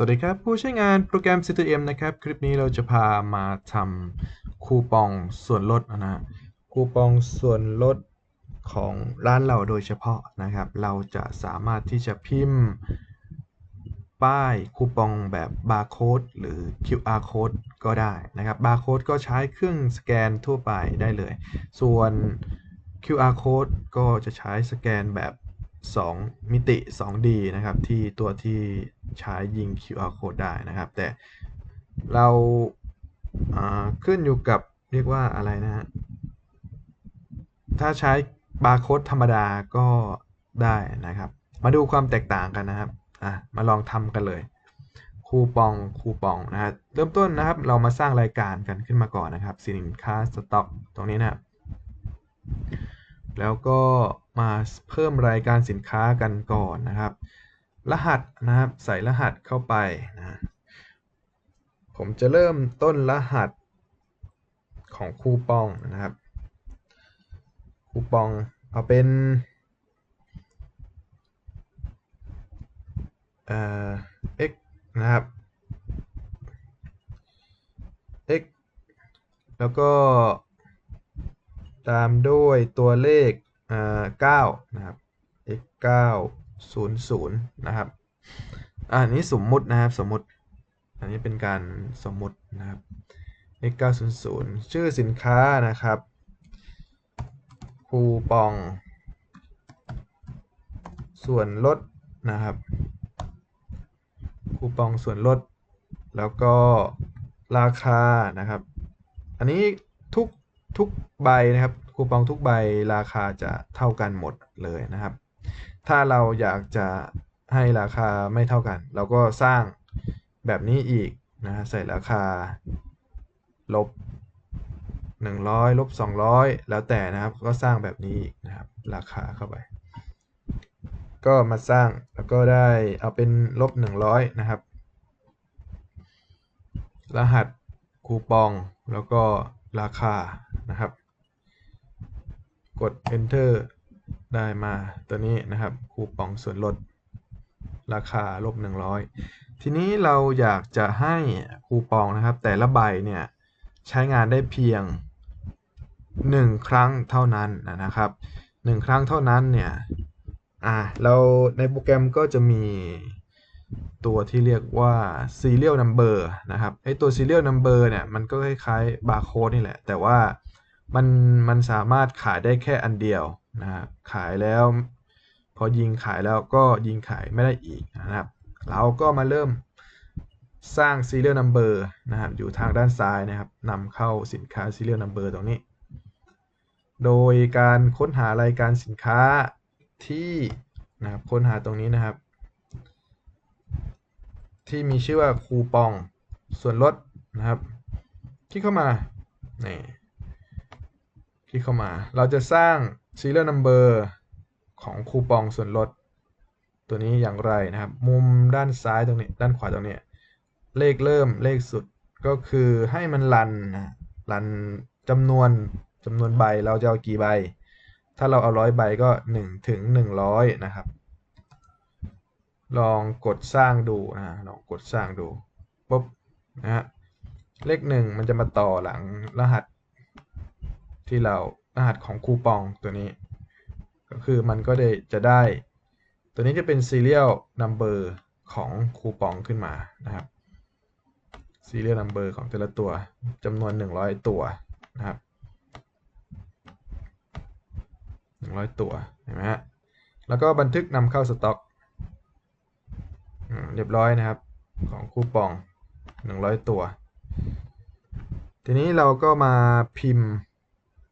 สวัสดีครับ ผู้ใช้งานโปรแกรม C2M นะครับ คลิปนี้เราจะพามาทำคูปองส่วนลดนะฮะคูปองส่วนลดของร้านเราโดยเฉพาะนะครับ เราจะสามารถที่จะพิมพ์ ป้ายคูปองแบบบาร์โค้ดหรือ QR code ก็ได้นะครับบาร์โค้ดก็ใช้เครื่องสแกนทั่วไปได้เลย ส่วน QR code ก็จะใช้สแกนแบบ 2 มิติ 2D นะครับ ที่ตัวที่ใช้ยิง QR code ได้นะครับ แต่เราขึ้นอยู่กับเรียกว่าอะไรนะฮะ ถ้าใช้บาร์โค้ดธรรมดาก็ได้นะครับ มาดูความแตกต่างกันนะครับ อะ มาลองทำกันเลย คูปอง คูปองนะฮะ เริ่มต้นนะครับ เรามาสร้างรายการกันขึ้นมาก่อนนะครับ สินค้าสต็อกตรงนี้นะแล้วก็ มาเพิ่มรายการสินค้ากันก่อนนะครับ รหัสนะครับใส่รหัสเข้าไปนะผมจะเริ่มต้นรหัสของคูปองนะครับ คูปองเอาเป็นเอ่อ x นะครับ x แล้วก็ตามด้วยตัวเลข อ่า9นะครับ x 9 0 0นะครับอันนี้สมมุตินะครับสมมุติ อันนี้เป็นการสมมุตินะครับ x 9 0 0ชื่อสินค้านะครับคูปอง ส่วนลดนะครับคูปองส่วนลด แล้วก็ราคานะครับ อันนี้ทุก ทุกใบนะครับคูปองทุกใบราคาจะเท่ากันหมดเลยนะครับ ถ้าเราอยากจะให้ราคาไม่เท่ากัน เราก็สร้างแบบนี้อีกนะใส่ราคาลบ 100ลบ200 แล้วแต่นะครับก็สร้างแบบนี้อีกนะครับราคาเข้าไป ก็มาสร้างแล้วก็ได้เอาเป็นลบ 100 นะครับ รหัสคูปองแล้วก็ราคา กด enter ได้มาตัวนี้นะครับ คูปองส่วนลด ราคาลบ 100 ทีนี้เราอยากจะให้คูปองนะครับ แต่ละใบเนี่ยใช้งานได้เพียง 1 ครั้งเท่านั้นนะครับ 1 ครั้งเท่านั้นเนี่ยอ่าเราในโปรแกรมก็จะมีตัวที่เรียกว่า serial number นะครับไอตัว serial number เนี่ยมันก็คล้ายๆ barcode นี่แหละ แต่ว่า มันมันสามารถขายได้แค่อันเดียวนะขายแล้ว พอยิงขายแล้วก็ยิงขายไม่ได้อีกนะครับ เราก็มาเริ่มสร้าง serial number นะครับอยู่ทางด้านซ้ายนะครับนำเข้าสินค้า serial number ตรงนี้ โดยการค้นหารายการสินค้าที่นะครับค้นหาตรงนี้นะครับ ที่มีชื่อว่าคูปองส่วนลดนะครับ คลิกเข้ามานี่ คลิกเข้ามา เราจะสร้าง serial number ของคูปองส่วนลด ตัวนี้อย่างไรนะครับ มุมด้านซ้ายตรงนี้ ด้านขวาตรงนี้ เลขเริ่มเลขสุดก็คือให้มันรันนะรันจำนวนจำนวนใบเราจะเอากี่ใบ ถ้าเราเอาร้อยใบก็1ถึง100 นะครับ ลองกดสร้างดูนะลองกดสร้างดูปุ๊บนะฮะเลขหนึ่งมันจะมาต่อหลังรหัส ที่เรารหัสของคูปองตัวนี้ ก็คือมันก็ได้จะได้ ตัวนี้จะเป็น serial number ของคูปองขึ้นมานะครับ serial number ของแต่ละตัวจำนวน 100 ตัวนะครับ100 ตัวเห็นไหมฮะแล้วก็บันทึกนำเข้าสต็อกเรียบร้อยนะครับของคูปอง 100 ตัว ทีนี้เราก็มาพิมพ์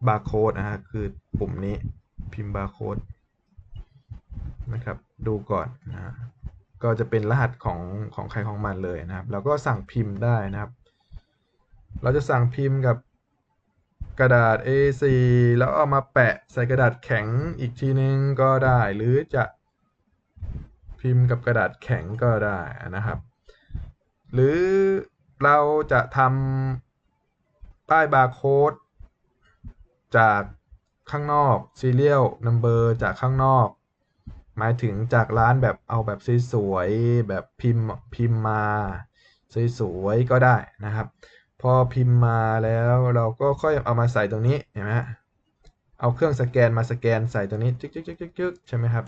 บาร์โค้ดนะฮะคือปุ่มนี้พิมพ์บาร์โค้ดนะครับ ดูก่อนนะก็จะเป็นรหัสของของใครของมันเลยนะครับเราก็สั่งพิมพ์ได้นะครับ เราจะสั่งพิมพ์กับกระดาษ A4 แล้วเอามาแปะใส่กระดาษแข็งอีกทีนึงก็ได้ หรือจะพิมพ์กับกระดาษแข็งก็ได้นะครับ หรือเราจะทำป้ายบาร์โค้ด จากข้างนอก serial number จากข้างนอก หมายถึงจากร้านแบบเอาแบบสวยๆแบบพิมพ์พิมพ์มาสวยๆก็ได้นะครับ พอพิมพ์มาแล้วเราก็ค่อยเอามาใส่ตรงนี้เห็นไหมฮะเอาเครื่องสแกนมาสแกนใส่ตรงนี้จึ๊กจึ๊กจึ๊กจึ๊กใช่ไหมครับ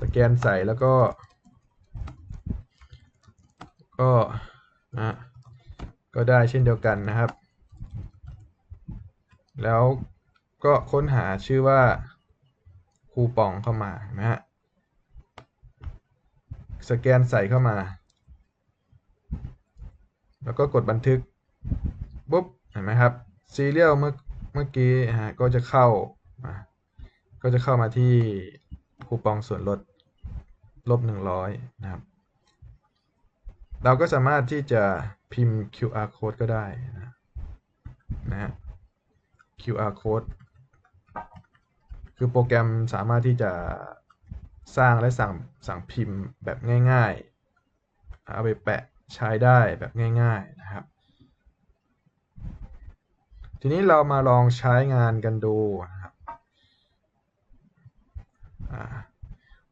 สแกนใส่แล้วก็ ก็นะก็ได้เช่นเดียวกันนะครับ แล้วก็ค้นหาชื่อว่าคูปองเข้ามานะฮะสแกนใส่เข้ามา แล้วก็กดบันทึกปุ๊บเห็นไหมครับซีเรียลเมื่อเมื่อกี้ฮะก็จะเข้าก็จะเข้ามาที่คูปองส่วนลดลบ100นะครับ เราก็สามารถที่จะพิมพ์ QR code ก็ได้นะนะฮะ QR code คือโปรแกรมสามารถที่จะสร้างและสั่งสั่งพิมพ์แบบง่าย ๆ เอาไปแปะใช้ได้แบบง่าย ๆ นะครับ ทีนี้เรามาลองใช้งานกันดูนะครับ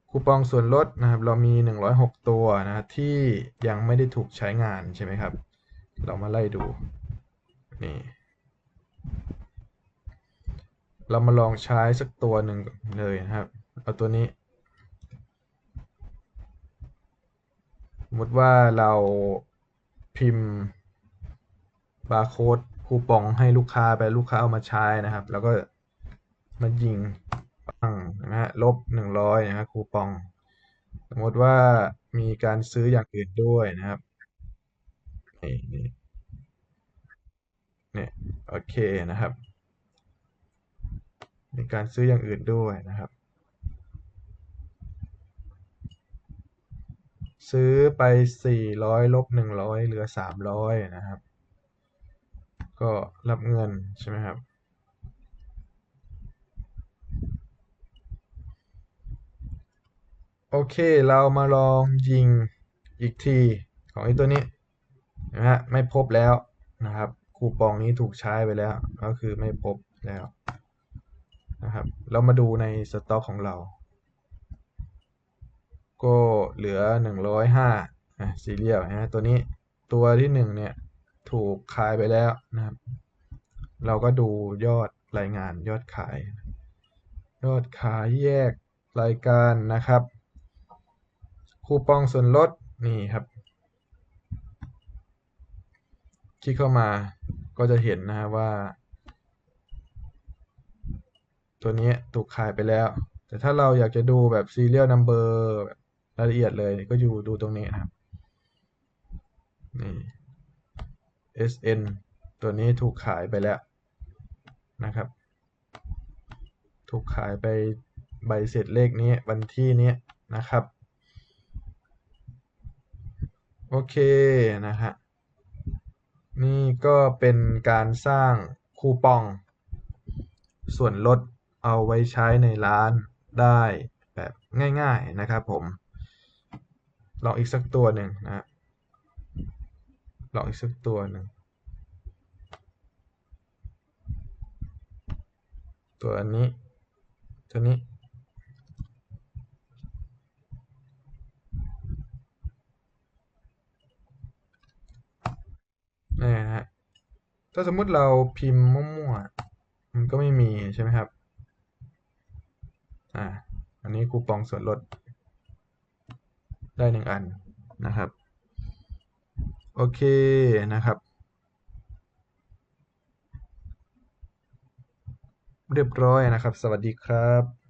คูปองส่วนลดนะครับ เรามี 106 ตัวนะที่ยังไม่ได้ถูกใช้งานใช่ไหมครับ เรามาไล่ดูนี่ เรามาลองใช้สักตัวหนึ่งเลยนะครับ เอาตัวนี้ สมมติว่าเราพิมพ์บาร์โค้ดคูปองให้ลูกค้าไปลูกค้าเอามาใช้นะครับ แล้วก็มายิงปังนะฮะลบหนึ่งร้อยนะครับคูปอง สมมติว่ามีการซื้ออย่างอื่นด้วยนะครับนี่นี่เนี่ยโอเคนะครับ มีการซื้ออย่างอื่นด้วยนะครับ ซื้อไป 400ลบ100 เหลือ 300 นะครับ ก็รับเงินใช่ไหมครับโอเค เรามาลองยิงอีกทีของไอ้ตัวนี้นะฮะไม่พบแล้วนะครับ คูปองนี้ถูกใช้ไปแล้ว ก็คือไม่พบแล้ว นะครับ เรามาดูในสต็อกของเรา ก็เหลือ 105ซีเรียลนะตัวนี้ตัวที่ 1 เนี่ย ถูกขายไปแล้วนะครับ เราก็ดูยอดรายงานยอดขาย ยอดขายแยกรายการนะครับ คูปองส่วนลดนี่ครับ คลิกเข้ามาก็จะเห็นนะฮะว่า ตัวนี้ถูกขายไปแล้ว แต่ถ้าเราอยากจะดูแบบ serial number แบบรายละเอียดเลยก็อยู่ดูตรงนี้นะครับนี่ SN ตัวนี้ถูกขายไปแล้วนะครับ ถูกขายไปใบเสร็จเลขนี้วันที่นี้นะครับ โอเคนะฮะนี่ก็เป็นการสร้างคูปอง ส่วนลด เอาไว้ใช้ในร้านได้แบบง่าย ๆนะครับผม ลองอีกสักตัวหนึ่งนะลองอีกสักตัวหนึ่งตัวนี้ ตัวนี้ นี่นะฮะ ถ้าสมมุติเราพิมพ์มั่วๆ มันก็ไม่มีใช่ไหมครับ อ่าอันนี้คูปองส่วนลดได้หนึ่งอันนะครับ โอเคนะครับ เรียบร้อยนะครับ สวัสดีครับ